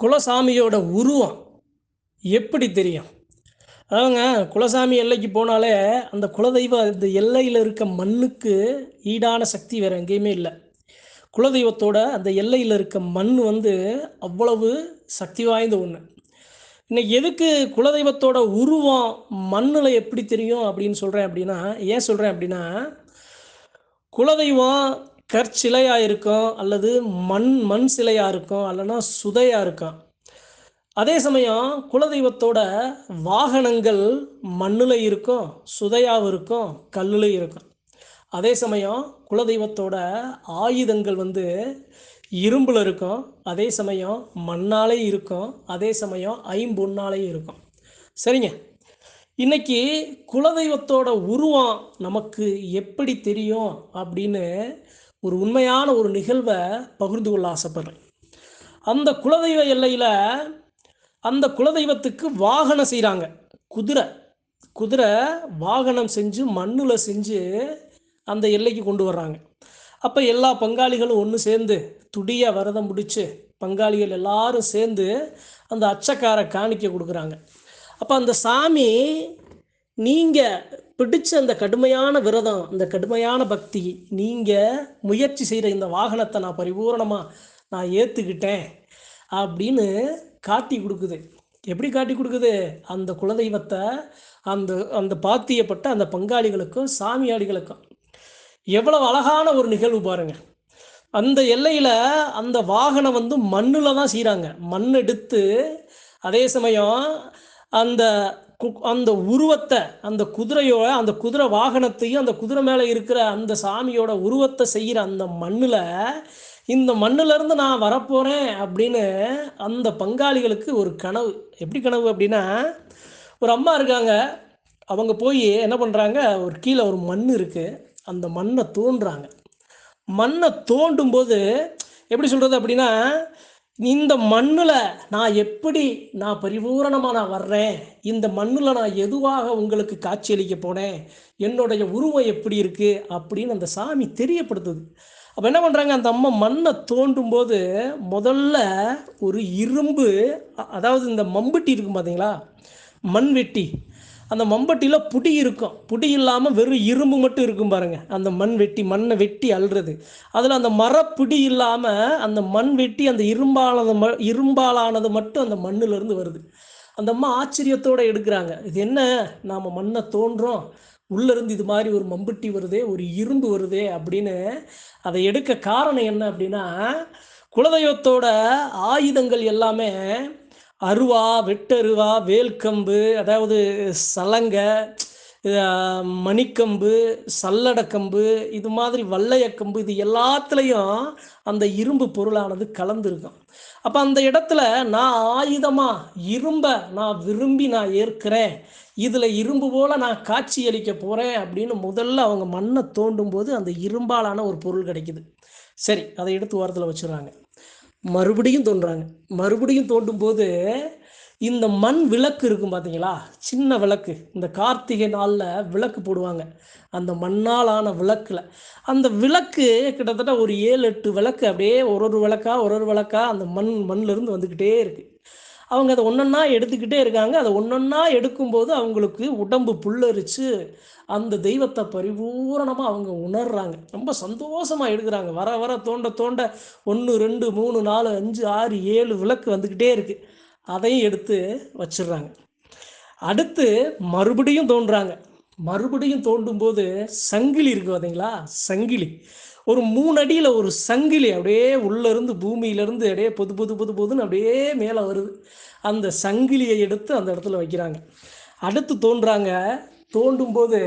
குலசாமியோட உருவம் எப்படி தெரியும்? அதாவங்க குலசாமி எல்லைக்கு போனாலே அந்த குலதெய்வ அந்த எல்லையில் இருக்க மண்ணுக்கு ஈடான சக்தி வேறு எங்கேயுமே இல்லை. குலதெய்வத்தோட அந்த எல்லையில் இருக்க மண் வந்து அவ்வளவு சக்தி வாய்ந்த ஒன்று இன்னைக்கு எதுக்கு குலதெய்வத்தோட உருவம் மண்ணில் எப்படி தெரியும் அப்படின்னு சொல்கிறேன் அப்படின்னா ஏன் சொல்கிறேன் அப்படின்னா குலதெய்வம் கற்சிலையாக இருக்கும் அல்லது மண் மண் சிலையாக இருக்கும் அல்லனா சுதையாக இருக்கும் அதே சமயம் குலதெய்வத்தோட வாகனங்கள் மண்ணில் இருக்கும் சுதையாகவும் இருக்கும் கல்லில் இருக்கும். அதே சமயம் குலதெய்வத்தோட ஆயுதங்கள் வந்து இரும்பில் இருக்கும் அதே சமயம் மண்ணாலே இருக்கும் அதே சமயம் ஐம்பொன்னாலே இருக்கும். சரிங்க? இன்னைக்கு குலதெய்வத்தோட உருவம் நமக்கு எப்படி தெரியும் அப்படின்னு ஒரு உண்மையான ஒரு நிகழ்வை பகிர்ந்து கொள்ள ஆசைப்படுறேன். அந்த குலதெய்வ எல்லையில் அந்த குலதெய்வத்துக்கு வாகனம் செய்கிறாங்க குதிரை. குதிரை வாகனம் செஞ்சு மண்ணில் செஞ்சு அந்த எல்லைக்கு கொண்டு வர்றாங்க. அப்போ எல்லா பங்காளிகளும் ஒன்று சேர்ந்து துடியாக விரதம் முடித்து பங்காளிகள் எல்லாரும் சேர்ந்து அந்த அச்சக்கார காணிக்க கொடுக்குறாங்க. அப்போ அந்த சாமி நீங்கள் பிடிச்ச அந்த கடுமையான விரதம் அந்த கடுமையான பக்தி நீங்கள் முயற்சி செய்கிற இந்த வாகனத்தை நான் பரிபூரணமாக நான் ஏற்றுக்கிட்டேன் அப்படின்னு காட்டி கொடுக்குது. எப்படி காட்டி கொடுக்குது? அந்த குலதெய்வத்தை அந்த அந்த பாத்தியப்பட்ட அந்த பங்காளிகளுக்கும் சாமியாடிகளுக்கும் எவ்வளவு அழகான ஒரு நிகழ்வு பாருங்க. அந்த எல்லையில் அந்த வாகனம் வந்து மண்ணில் தான் செய்கிறாங்க மண் எடுத்து அதே சமயம் அந்த அந்த உருவத்தை அந்த குதிரையோட அந்த குதிரை வாகனத்தையும் அந்த குதிரை மேலே இருக்கிற அந்த சாமியோட உருவத்தை செய்கிற அந்த மண்ணில் இந்த மண்ணிலேருந்து நான் வரப்போகிறேன் அப்படின்னு அந்த பங்காளிகளுக்கு ஒரு கனவு. எப்படி கனவு அப்படின்னா ஒரு அம்மா இருக்காங்க. அவங்க போய் என்ன பண்ணுறாங்க ஒரு கீழே ஒரு மண் இருக்குது அந்த மண்ணை தோண்டுறாங்க மண்ணை தோண்டும் போது எப்படி சொல்கிறது அப்படின்னா இந்த மண்ணில் நான் எப்படி நான் பரிபூரணமாக நான் வர்றேன்? இந்த மண்ணில் நான் எதுவாக உங்களுக்கு காட்சியளிக்க போனேன்? என்னுடைய உருவம் எப்படி இருக்குது அப்படின்னு அந்த சாமி தெரியப்படுத்துது. அப்போ என்ன பண்ணுறாங்க அந்த அம்மா மண்ணை தோண்டும் போது முதல்ல ஒரு இரும்பு அதாவது இந்த மம்பட்டி இருக்கும் பார்த்தீங்களா மண்வெட்டி. அந்த மம்பட்டியில் புடி இருக்கும். புடி இல்லாமல் வெறும் இரும்பு மட்டும் இருக்கும் பாருங்கள் அந்த மண் வெட்டி மண்ணை வெட்டி அள்ளுறது. அதில் அந்த மரப்பிடி இல்லாமல் அந்த மண் வெட்டி அந்த இரும்பாலானது ம இரும்பாலானது மட்டும் அந்த மண்ணிலேருந்து வருது. அந்த அம்மா ஆச்சரியத்தோடு எடுக்கிறாங்க. இது என்ன? நாம் மண்ணை தோன்றோம். உள்ளேருந்து இது மாதிரி ஒரு மம்பட்டி வருதே ஒரு இரும்பு வருதே அப்படின்னு அதை எடுக்க காரணம் என்ன அப்படின்னா குலதெய்வத்தோட ஆயுதங்கள் எல்லாமே அருவா வெட்டருவா வேல்கம்பு அதாவது சலங்கை மணிக்கம்பு சல்லடக்கம்பு இது மாதிரி வல்லையக்கம்பு இது எல்லாத்துலேயும் அந்த இரும்பு பொருளானது கலந்துருக்கும். அப்போ அந்த இடத்துல நான் ஆயுதமாக இரும்பை நான் விரும்பி நான் ஏற்கிறேன் இதில் இரும்பு போல் நான் காட்சி அளிக்க போகிறேன் அப்படின்னு முதல்ல அவங்க மண்ணை தோண்டும் போது அந்த இரும்பாலான ஒரு பொருள் கிடைக்குது. சரி அதை எடுத்து ஓரத்தில் வச்சிடுறாங்க. மறுபடியும் தோன்றாங்க. மறுபடியும் தோண்டும் போது இந்த மண் விளக்கு இருக்கும் பார்த்தீங்களா சின்ன விளக்கு. இந்த கார்த்திகை நாளில் விளக்கு போடுவாங்க. அந்த மண்ணால் ஆன விளக்கில். அந்த விளக்கு கிட்டத்தட்ட ஒரு ஏழு எட்டு விளக்கு அப்படியே ஒரு ஒரு விளக்கா ஒரு ஒரு விளக்கா அந்த மண் மண்ணிலிருந்து வந்துக்கிட்டே இருக்குது அவங்க அதை ஒன்றொன்னா எடுத்துக்கிட்டே இருக்காங்க. அதை ஒன்றொன்னா எடுக்கும்போது அவங்களுக்கு உடம்பு புல்லரிச்சு அந்த தெய்வத்தை பரிபூரணமாக அவங்க உணர்றாங்க. ரொம்ப சந்தோஷமாக எடுக்கிறாங்க. வர வர தோண்ட தோண்ட ஒன்று ரெண்டு மூணு நாலு அஞ்சு ஆறு ஏழு விளக்கு வந்துக்கிட்டே இருக்குது அதையும் எடுத்து வச்சிடுறாங்க. அடுத்து மறுபடியும் தோன்றாங்க. மறுபடியும் தோண்டும் போது சங்கிலி இருக்கு பார்த்தீங்களா சங்கிலி. ஒரு மூணு அடியில் ஒரு சங்கிலி அப்படியே உள்ளேருந்து பூமியிலேருந்து அப்படியே பொது பொது பொது பொதுன்னு அப்படியே மேலே வருது. அந்த சங்கிலியை எடுத்து அந்த இடத்துல வைக்கிறாங்க. அடுத்து தோன்றாங்க. தோண்டும் போது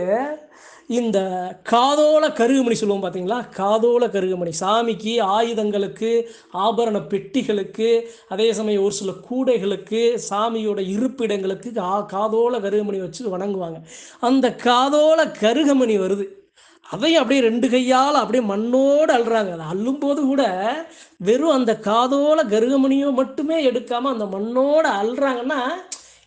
இந்த காதோல கருகுமணி சொல்லுவோம் பார்த்தீங்களா காதோல கருகுமணி. சாமிக்கு ஆயுதங்களுக்கு ஆபரண பெட்டிகளுக்கு அதே சமயம் ஒரு சில கூடைகளுக்கு சாமியோட இருப்பிடங்களுக்கு கா- காதோல கருகமணி வச்சு வணங்குவாங்க. அந்த காதோல கருகமணி வருது. அதையும் அப்படியே ரெண்டு கையால் அப்படியே மண்ணோடு அள்ளுறாங்க. அதை அள்ளும்போது கூட வெறும் அந்த காதோல கருகமணியோ மட்டுமே எடுக்காமல் அந்த மண்ணோடு அள்ளுறாங்கன்னா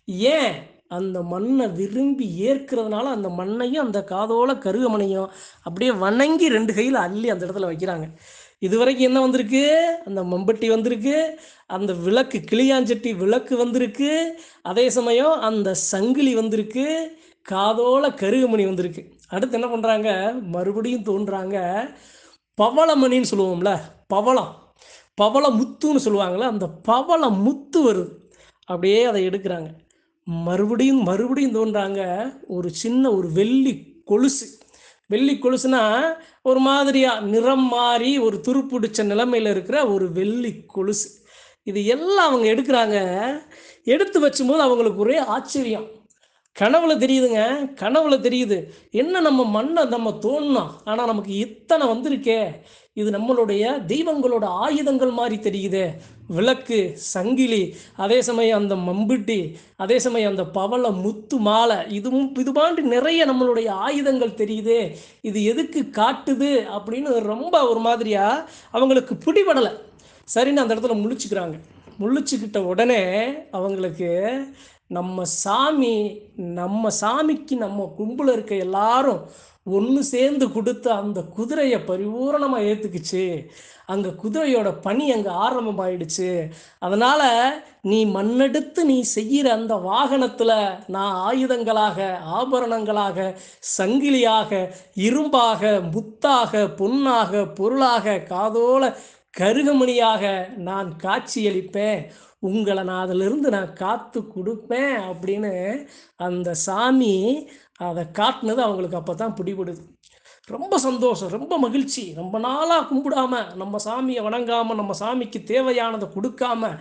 ஏன் அந்த மண்ணை விரும்பி ஏற்கிறதுனால அந்த மண்ணையும் அந்த காதோல கருகமணியும் அப்படியே வணங்கி ரெண்டு கையில் அள்ளி அந்த இடத்துல வைக்கிறாங்க. இதுவரைக்கும் என்ன வந்திருக்கு? அந்த மம்பட்டி வந்திருக்கு அந்த விளக்கு கிளியாஞ்சட்டி விளக்கு வந்திருக்கு அதே சமயம் அந்த சங்கிலி வந்திருக்கு காதோல கருகமணி வந்திருக்கு. அடுத்து என்ன பண்ணுறாங்க மறுபடியும் தோன்றாங்க பவளமணின்னு சொல்லுவோம்ல பவளம். பவள முத்துன்னு சொல்லுவாங்கள்ல அந்த பவள முத்து வருது. அப்படியே அதை எடுக்கிறாங்க. மறுபடியும் மறுபடியும் தோன்றாங்க. ஒரு சின்ன ஒரு வெள்ளி கொலுசு. வெள்ளி கொலுசுனா ஒரு மாதிரியா நிறம் மாறி ஒரு துருப்பிடிச்ச நிலைமையில இருக்கிற ஒரு வெள்ளி கொலுசு. இது எல்லாம் அவங்க எடுக்கிறாங்க. எடுத்து வச்சும்போது அவங்களுக்கு ஒரே ஆச்சரியம். கனவுல தெரியுதுங்க கனவுல தெரியுது. என்ன நம்ம மண்ணை நம்ம தோணும் ஆனால் நமக்கு இத்தனை வந்திருக்கே. இது நம்மளுடைய தெய்வங்களோட ஆயுதங்கள் மாதிரி தெரியுதே. விளக்கு சங்கிலி அதே சமயம் அந்த மம்புட்டி அதே சமயம் அந்த பவள முத்து மாலை இதுவும் இது பாண்டு நிறைய நம்மளுடைய ஆயுதங்கள் தெரியுதே. இது எதுக்கு காட்டுது அப்படின்னு ரொம்ப ஒரு மாதிரியா அவங்களுக்கு பிடிபடலை. சரின்னு அந்த இடத்துல முழிச்சுக்கிறாங்க. முழிச்சுக்கிட்ட உடனே அவங்களுக்கு நம்ம சாமி நம்ம சாமிக்கு நம்ம கும்பல இருக்க எல்லாரும் ஒன்று சேர்ந்து கொடுத்து அந்த குதிரையை பரிபூரணமாக ஏற்றுக்குச்சு அங்கே குதிரையோட பணி அங்கே ஆரம்பமாயிடுச்சு. அதனால் நீ மண்ணெடுத்து நீ செய்கிற அந்த வாகனத்தில் நான் ஆயுதங்களாக ஆபரணங்களாக சங்கிலியாக இரும்பாக முத்தாக பொன்னாக பொருளாக காதோல கருகமணியாக நான் காட்சியளிப்பேன். உங்களை நான் அதிலிருந்து நான் காத்து கொடுப்பேன் அப்படின்னு அந்த சாமி அதை காட்டினது அவங்களுக்கு அப்போ தான் பிடிபடுது. ரொம்ப சந்தோஷம் ரொம்ப மகிழ்ச்சி. ரொம்ப நாளாக கும்பிடாம நம்ம சாமியை வணங்காமல் நம்ம சாமிக்கு தேவையானதை கொடுக்காம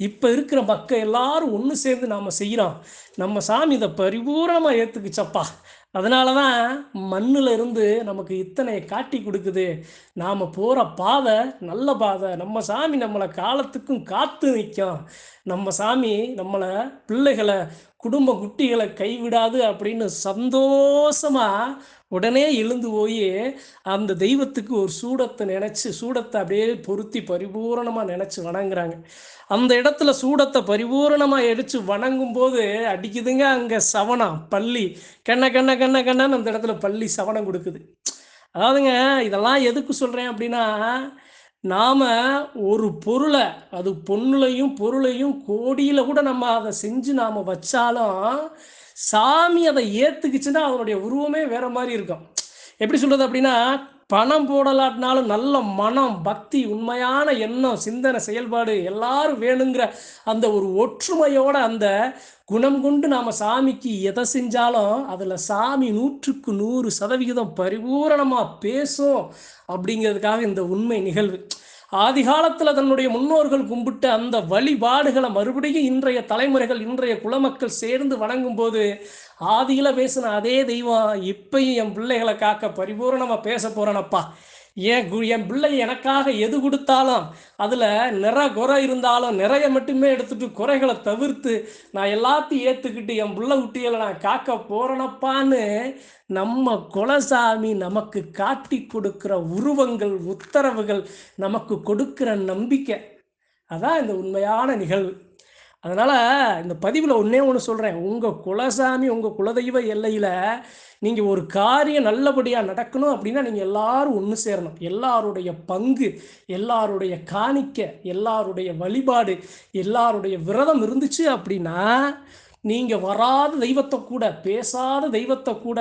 இப்போ இருக்கிற மக்கள் எல்லாரும் ஒன்று சேர்ந்து நாம் செய்கிறோம் நம்ம சாமி இதை பரிபூர்ணமாக ஏற்றுக்குச்சப்பா அதனால தான் மண்ணில் இருந்து நமக்கு இத்தனை காட்டி கொடுக்குது. நாம் போகிற பாதை நல்ல பாதை. நம்ம சாமி நம்மளை காலத்துக்கும் காத்து நிற்கும். நம்ம சாமி நம்மளை பிள்ளைகளை குடும்ப குட்டிகளை கைவிடாது அப்படின்னு சந்தோஷமாக உடனே எழுந்து போய் அந்த தெய்வத்துக்கு ஒரு சூடத்தை நினச்சி சூடத்தை அப்படியே பொருத்தி பரிபூரணமாக நினச்சி வணங்குறாங்க. அந்த இடத்துல சூடத்தை பரிபூரணமாக எடுத்து வணங்கும் போது அடிக்குதுங்க அங்கே சவனம் பள்ளி கண்ண கண்ண கண்ண கண்ணன்னு அந்த இடத்துல பள்ளி சவனம் கொடுக்குது. அதாவதுங்க இதெல்லாம் எதுக்கு சொல்கிறேன் அப்படின்னா நாம் ஒரு பொருளை அது பொண்ணுலையும் பொருளையும் கோடியில் கூட நம்ம அதை செஞ்சு நாம் வச்சாலும் சாமி அதை ஏற்றுக்குச்சுன்னா அதனுடைய உருவமே வேறு மாதிரி இருக்கும். எப்படி சொல்கிறது அப்படின்னா பணம் போடலாட்டினாலும் நல்ல மனம் பக்தி உண்மையான எண்ணம் சிந்தனை செயல்பாடு எல்லாரும் வேணுங்கிற அந்த ஒரு ஒற்றுமையோட அந்த குணம் கொண்டு நாம் சாமிக்கு எதை செஞ்சாலும் அதில் சாமி நூற்றுக்கு நூறு சதவிகிதம் பரிபூரணமாக பேசும் அப்படிங்கிறதுக்காக இந்த உண்மை நிகழ்வு. ஆதி காலத்தில் தன்னுடைய முன்னோர்கள் கும்பிட்ட அந்த வழிபாடுகளை மறுபடியும் இன்றைய தலைமுறைகள் இன்றைய குலமக்கள் சேர்ந்து வணங்கும் போது ஆதியில் பேசின அதே தெய்வம் இப்பையும் என் பிள்ளைகளை காக்க பரிபூர்ணமாக பேச போகிறேனப்பா ஏன் என் பிள்ளை எனக்காக எது கொடுத்தாலும் அதில் நிற குறை இருந்தாலும் நிறைய மட்டுமே எடுத்துட்டு குறைகளை தவிர்த்து நான் எல்லாத்தையும் ஏற்றுக்கிட்டு என் பிள்ளை குட்டிகளை நான் காக்க போகிறேனப்பான்னு நம்ம குலசாமி நமக்கு காட்டி கொடுக்குற உருவங்கள் உத்தரவுகள் நமக்கு கொடுக்குற நம்பிக்கை. அதான் இந்த உண்மையான நிகழ்வு. அதனால் இந்த பதிவில் ஒன்றே ஒன்று சொல்கிறேன் உங்கள் குலசாமி உங்கள் குலதெய்வ எல்லையில் நீங்கள் ஒரு காரியம் நல்லபடியாக நடக்கணும் அப்படின்னா நீங்கள் எல்லாரும் ஒன்று சேரணும். எல்லாருடைய பங்கு எல்லாருடைய காணிக்க எல்லாருடைய வழிபாடு எல்லாருடைய விரதம் இருந்துச்சு அப்படின்னா நீங்கள் வராத தெய்வத்தை கூட பேசாத தெய்வத்தை கூட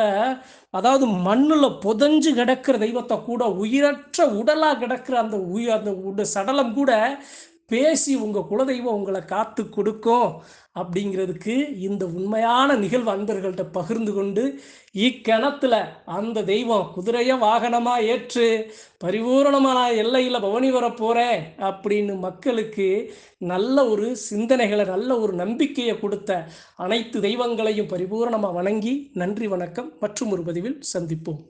அதாவது மண்ணில் புதஞ்சு கிடக்கிற தெய்வத்தை கூட உயிரற்ற உடலாக கிடக்கிற அந்த உயிர் அந்த உட சடலம் கூட பேசி உங்கள் குலதெய்வம் உங்களை காத்து கொடுக்கும் அப்படிங்கிறதுக்கு இந்த உண்மையான நிகழ்வு அன்பர்கள்ட்ட பகிர்ந்து கொண்டு இக்கணத்தில் அந்த தெய்வம் குதிரைய வாகனமாக ஏற்று பரிபூரணமான எல்லையில் பவனி வர போகிறேன் அப்படின்னு மக்களுக்கு நல்ல ஒரு சிந்தனைகளை நல்ல ஒரு நம்பிக்கையை கொடுத்த அனைத்து தெய்வங்களையும் பரிபூரணமாக வணங்கி நன்றி வணக்கம் மற்றும் ஒரு பதிவில் சந்திப்போம்.